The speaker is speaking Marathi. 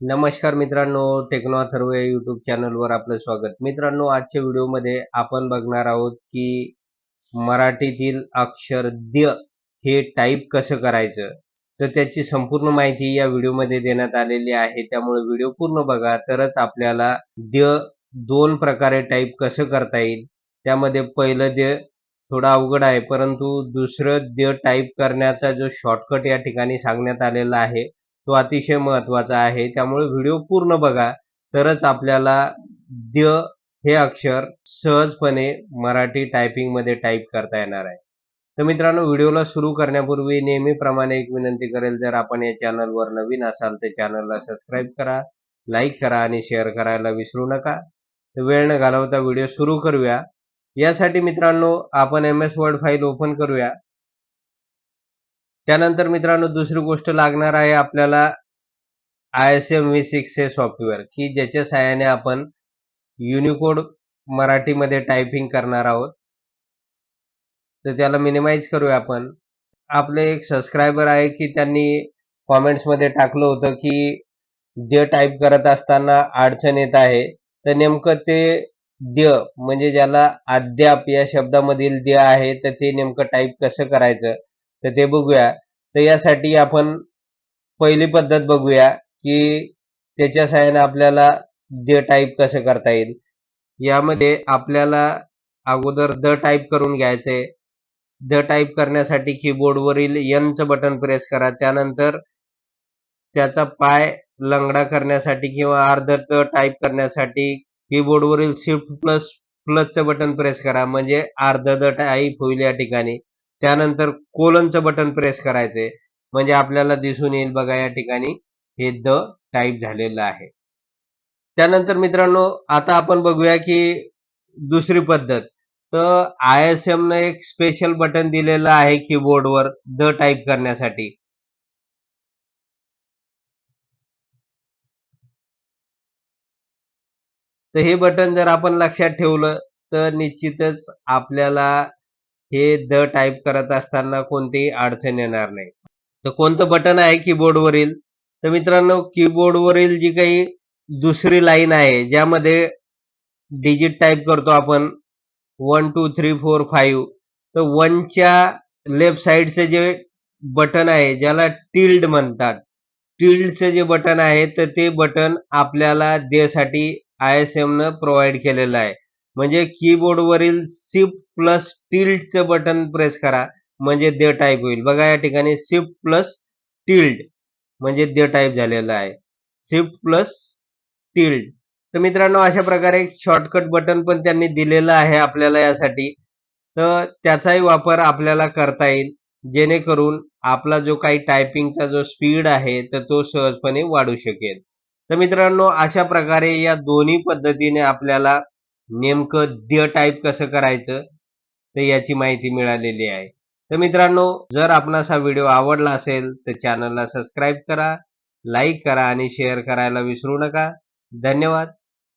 नमस्कार मित्रांनो टेक्नो अथर्वे या युट्यूब चॅनलवर आपलं स्वागत. मित्रांनो आजच्या व्हिडिओमध्ये आपण बघणार आहोत की मराठीतील अक्षर द्य हे टाईप कसं करायचं? तर त्याची संपूर्ण माहिती या व्हिडिओमध्ये देण्यात आलेली आहे. त्यामुळे व्हिडिओ पूर्ण बघा. तरच आपल्याला द्य दोन प्रकारे टाईप कसं करता येईल. त्यामध्ये पहिलं द्य थोडं अवघड आहे परंतु दुसरं द्य टाईप करण्याचा जो शॉर्टकट या ठिकाणी सांगण्यात आलेला आहे तो अतिशय महत्त्वाचा आहे. त्यामुळे व्हिडिओ पूर्ण बघा. तरच आपल्याला द हे अक्षर सहजपणे मराठी टायपिंगमध्ये टाईप करता येणार आहे. तर मित्रांनो व्हिडिओला सुरू करण्यापूर्वी नेहमीप्रमाणे एक विनंती करेल जर आपण या चॅनलवर नवीन असाल तर चॅनलला सबस्क्राईब करा लाईक करा आणि शेअर करायला विसरू नका. तर वेळ न घालवता व्हिडिओ सुरू करूया. यासाठी मित्रांनो आपण M S word file open करूया. त्यानंतर मित्रांनो दुसरी गोष्ट लागणार आहे आपल्याला I S M V six हे सॉफ्टवेअर की ज्याच्या सहाय्याने आपण युनिकोड मराठीमध्ये टायपिंग करणार आहोत. तर त्याला मिनिमाइज करूया आपण. आपले एक सबस्क्रायबर आहे की त्यांनी कॉमेंट्समध्ये टाकलं होतं की द्य टाईप करत असताना अडचण येत आहे. तर नेमकं ते द्य म्हणजे ज्याला अद्याप या शब्दामधील द्य आहे तर ते नेमकं टाईप कसं करायचं? तर ते बघूया. तर यासाठी आपण पहिली पद्धत बघूया की त्याच्या साह्याने आपल्याला द टाईप कसं करता येईल. यामध्ये आपल्याला अगोदर द टाईप करून घ्यायचंय द टाईप करण्यासाठी कीबोर्डवरील यनचं बटन प्रेस करा. त्यानंतर त्याचा पाय लंगडा करण्यासाठी किंवा अर्ध टाईप करण्यासाठी कीबोर्डवरील शिफ्ट प्लस प्लसचं बटन प्रेस करा. म्हणजे अर्ध द टाईप होईल या ठिकाणी. त्यानंतर कोलनचं बटन प्रेस करायचंय म्हणजे आपल्याला दिसून येईल बघा या ठिकाणी हे द टाईप झालेलं आहे. त्यानंतर मित्रांनो आता आपण बघूया की दुसरी पद्धत. तर आय एस एम न एक स्पेशल बटन दिलेलं आहे कीबोर्डवर द टाईप करण्यासाठी. तर हे बटन जर आपण लक्षात ठेवलं तर निश्चितच आपल्याला हे द टाईप करत असताना कोणतीही अडचण येणार नाही. तर कोणतं बटन आहे कीबोर्डवरील तर मित्रांनो कीबोर्डवरील जी काही दुसरी लाईन आहे ज्यामध्ये डिजिट टाईप करतो आपण one two three four five तर वनच्या लेफ्ट साईडचे जे बटन आहे ज्याला टिल्ड म्हणतात. टिल्डचं जे बटन आहे तर ते बटन आपल्याला देसाठी आय एस एमनं प्रोव्हाइड केलेलं आहे. म्हणजे कीबोर्डवरील शिफ्ट प्लस टिल्डचं बटन प्रेस करा. म्हणजे दे टाईप होईल. बघा या ठिकाणी शिफ्ट प्लस टिल्ड म्हणजे दे टाईप झालेलं आहे. शिफ्ट प्लस टिल्ड तर मित्रांनो अशा प्रकारे शॉर्टकट बटन पण त्यांनी दिलेलं आहे आपल्याला यासाठी. तर त्याचाही वापर आपल्याला करता येईल. जेणेकरून आपला जो काही टायपिंगचा जो स्पीड आहे तर तो सहजपणे वाढू शकेल. तर मित्रांनो अशा प्रकारे या दोन्ही पद्धतीने आपल्याला नेमकं द टाईप कसं करायचं तर याची माहिती मिळालेली आहे. तर मित्रांनो जर आपणास हा व्हिडिओ आवडला असेल तर चॅनलला सबस्क्राईब करा लाईक करा आणि शेअर करायला विसरू नका. धन्यवाद.